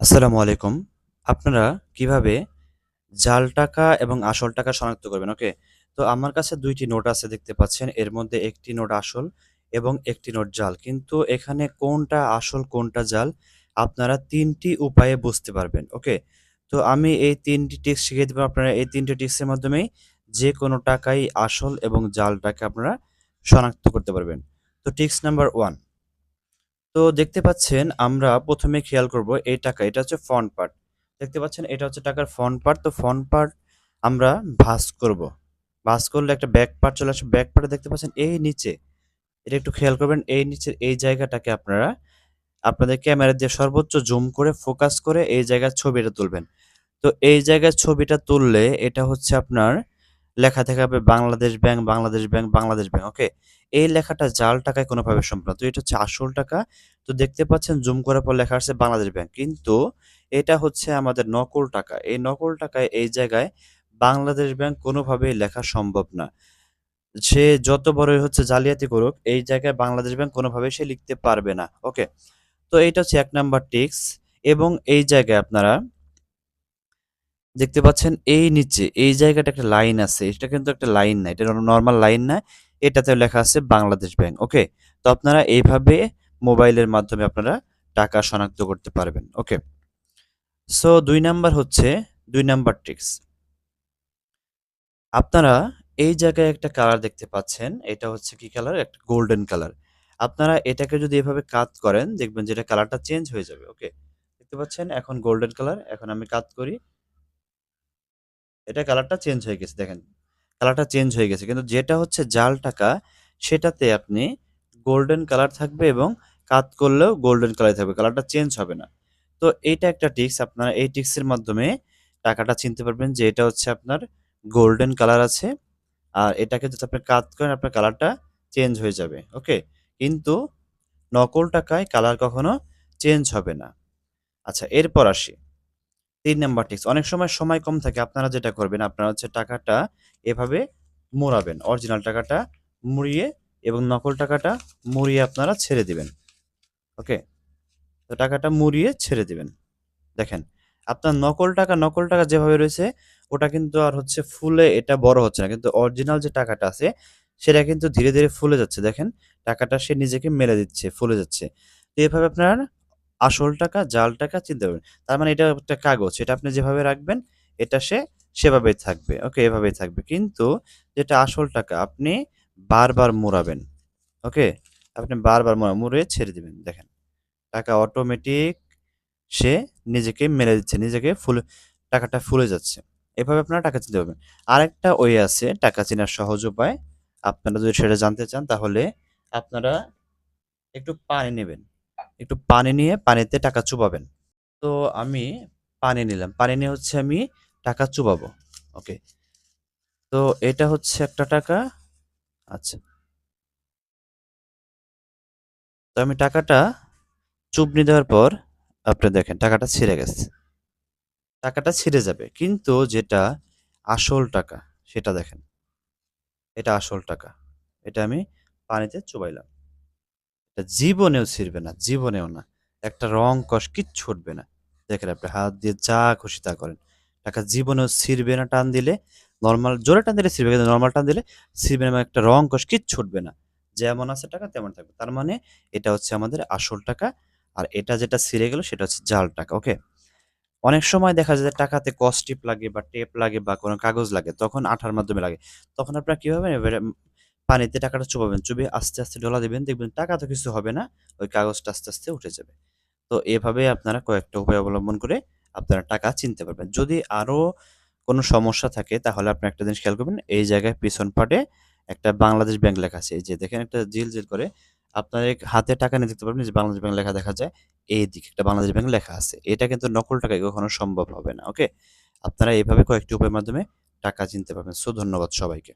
আসসালামু আলাইকুম। আপনারা কীভাবে জাল টাকা এবং আসল টাকা শনাক্ত করবেন, ওকে? তো আমার কাছে দুইটি নোট আছে দেখতে পাচ্ছেন। এর মধ্যে একটি নোট আসল এবং একটি নোট জাল। কিন্তু এখানে কোনটা আসল, কোনটা জাল আপনারা তিনটি উপায়ে বুঝতে পারবেন, ওকে? তো আমি এই ৩ টি ট্রিক্স শিখিয়ে দিব। আপনারা এই ৩ টি মাধ্যমেই যে কোনো টাকাই আসল এবং জাল টাকা আপনারা শনাক্ত করতে পারবেন। তো ট্রিক্স নাম্বার 1 তো দেখতে পাচ্ছেন আমরা ১ম এ খেয়াল করব এই টাকা, এটা হচ্ছে ফ্রন্ট পার্ট। দেখতে পাচ্ছেন এটা হচ্ছে টাকার ফ্রন্ট পার্ট। তো ফ্রন্ট পার্ট আমরা ভাস করব। ভাস করলে একটা ব্যাক পার্ট চলে আসবে। ব্যাক পার্টে দেখতে পাচ্ছেন এই নিচে, এটা একটু খেয়াল করবেন এই নিচের এই জায়গাটাকে আপনারা আপনাদের ক্যামেরা দিয়ে সর্বোচ্চ জুম করে ফোকাস করে এই জায়গার ছবিটা তুলবেন। তো এই জায়গার ছবিটা তুললে এটা হচ্ছে আপনার লেখা থাকবে Bangladesh bank, Bangladesh bank, Bangladesh bank, okay? এই লেখাটা জাল টাকায় কোনোভাবে। তো এটা হচ্ছে আসল টাকা। তো দেখতে পাচ্ছেন জুম করার পর লেখা আছে বাংলাদেশ ব্যাংক। কিন্তু এটা হচ্ছে আমাদের নকল টাকা। এই নকল টাকায় এই জায়গায় বাংলাদেশ ব্যাংক কোনোভাবেই লেখা সম্ভব না। সে যত বড়ই হচ্ছে জালিয়াতি করুক, এই জায়গায় বাংলাদেশ ব্যাংক কোনোভাবেই সে লিখতে পারবে না, ওকে? তো এইটা হচ্ছে এক নাম্বার টিক্স এবং এই জায়গায় আপনারা দেখতে পাচ্ছেন এই নিচে এই জায়গাটা একটা লাইন আছে। এটা কিন্তু একটা লাইন না। এটা নর্মাল লাইন না। এটাতেও লেখা আছে বাংলাদেশ ব্যাংক, ওকে? তো আপনারা এইভাবে মোবাইলের মাধ্যমে আপনারা টাকা শনাক্ত করতে পারবেন, ওকে? সো দুই নাম্বার হচ্ছে দুই নাম্বার ট্রিক্স। আপনারা এই জায়গায় একটা কালার দেখতে পাচ্ছেন। এটা হচ্ছে কি কালার? একটা গোল্ডেন কালার। আপনারা এটাকে যদি এভাবে কাত করেন দেখবেন যেটা কালারটা চেঞ্জ হয়ে যাবে, ওকে? দেখতে পাচ্ছেন এখন গোল্ডেন কালার। এখন আমি কাত করি। এটা কালারটা চেঞ্জ হয়ে গেছে দেখেন। কালারটা চেঞ্জ হয়ে গেছে। কিন্তু যেটা হচ্ছে জাল টাকা সেটাতে আপনি গোল্ডেন কালার থাকবে এবং কাত করলেও গোল্ডেন কালার থাকবে। কালারটা চেঞ্জ হবে না। তো এইটা একটা টিক্স আপনারা এই টিক্সের মাধ্যমে টাকাটা চিনতে পারবেন যে এটা হচ্ছে আপনার গোল্ডেন কালার আছে। আর এটাকে যদি আপনি কাত করেন আপনার কালারটা চেঞ্জ হয়ে যাবে, ওকে? কিন্তু নকল টাকায় কালার কখনো চেঞ্জ হবে না। আচ্ছা এরপর আসি। ৩ নাম্বার ট্রিক্স। অনেক সময় সময় কম থাকে। আপনারা যেটা করবেন আপনারা হচ্ছে টাকাটা এভাবে মোড়াবেন। অরিজিনাল টাকাটা মুড়িয়ে এবং নকল টাকাটা মুড়িয়ে আপনারা ছেড়ে দিবেন। ওকে? তো টাকাটা মুড়িয়ে ছেড়ে দিবেন। দেখেন, আপনার নকল টাকা, নকল টাকা যেভাবে রয়েছে ওটা কিন্তু আর হচ্ছে ফুলে এটা বড় হচ্ছে না। কিন্তু অরিজিনাল যে টাকাটা আছে সেটা কিন্তু ধীরে, ধীরে ফুলে যাচ্ছে। দেখেন টাকাটা সে নিজেকে মেলে দিচ্ছে, ফুলে যাচ্ছে। তো এভাবে আপনার আসল টাকা, জাল টাকা চিনতে পারবেন। তার মানে এটা একটা কাগজ। এটা আপনি যেভাবে রাখবেন এটা সে সেভাবেই থাকবে, ওকে? এভাবেই থাকবে। কিন্তু যেটা আসল টাকা আপনি বারবার মোড়াবেন, ওকে? আপনি বারবার মোড়া ছেড়ে দিবেন। দেখেন, টাকা অটোমেটিক সে নিজেকে মেরে দিচ্ছে। নিজেকে ফুলে টাকাটা ফুলে যাচ্ছে। এভাবে আপনারা টাকা চিনতে পারবেন। আরেকটা ওয়ে আছে টাকা চেনার সহজ উপায়। আপনারা যদি সেটা জানতে চান তাহলে আপনারা একটু পানি নেবেন। একটু পানি নিয়ে পানিতে টাকা চুবাবেন। তো আমি পানি নিলাম। পানি নিয়ে হচ্ছে আমি টাকা চুবাবো, ওকে? তো এটা হচ্ছে একটা টাকা। আচ্ছা। তো আমি টাকাটা চুবনি দেওয়ার পর আপনি দেখেন টাকাটা ছিঁড়ে গেছে। টাকাটা ছিঁড়ে যাবে। কিন্তু যেটা আসল টাকা সেটা দেখেন। এটা আসল টাকা। এটা আমি পানিতে চুবাইলাম। এটা জীবনেও ছিঁড়বে না, জীবনেও না। একটা রং কষ কিচ্ছু উঠবে না। দেখেন আপনি হাত দিয়ে যা খুশি তা করেন। টাকা জীবনেও ছিঁড়বে না টান দিলে। নর্মাল জোরে টান দিলে ছিঁড়বে কিন্তু নর্মাল টান দিলে ছিঁড়বে না। একটা রং কষ কিচ্ছু উঠবে না। যেমন আছে টাকা তেমন থাকবে। তার মানে এটা হচ্ছে আমাদের আসল টাকা। আর এটা যেটা ছিঁড়ে গেল সেটা হচ্ছে জাল টাকা, ওকে? অনেক সময় দেখা যায় টাকাতে কস্টিপ লাগে বা টেপ লাগে বা কোনো কাগজ লাগে তখন আঠার মাধ্যমে লাগে। তখন আপনারা কীভাবে পানিতে টাকাটা চুবাবেন। চুবিয়ে আস্তে, আস্তে ডলা দিবেন। দেখবেন টাকা তো কিছু হবে না। ওই কাগজটা আস্তে, আস্তে উঠে যাবে। তো এভাবে আপনারা কয়েকটা উপায় অবলম্বন করে আপনারা টাকা চিনতে পারবেন। যদি আরও কোনো সমস্যা থাকে তাহলে আপনি একটা জিনিস খেয়াল করবেন। এই জায়গায় পিছন পাটে একটা বাংলাদেশ ব্যাংক লেখা আছে। এই যে দেখেন একটা জিল জিল করে আপনার হাতে টাকা নিয়ে দেখতে পারবেন যে বাংলাদেশ ব্যাংক লেখা দেখা যায়। এই দিকে একটা বাংলাদেশ ব্যাংক লেখা আছে। এটা কিন্তু নকল টাকায় কখনো সম্ভব হবে না, ওকে? আপনারা এইভাবে কয়েকটি উপায়ের মাধ্যমে টাকা চিনতে পারবেন। সো ধন্যবাদ সবাইকে।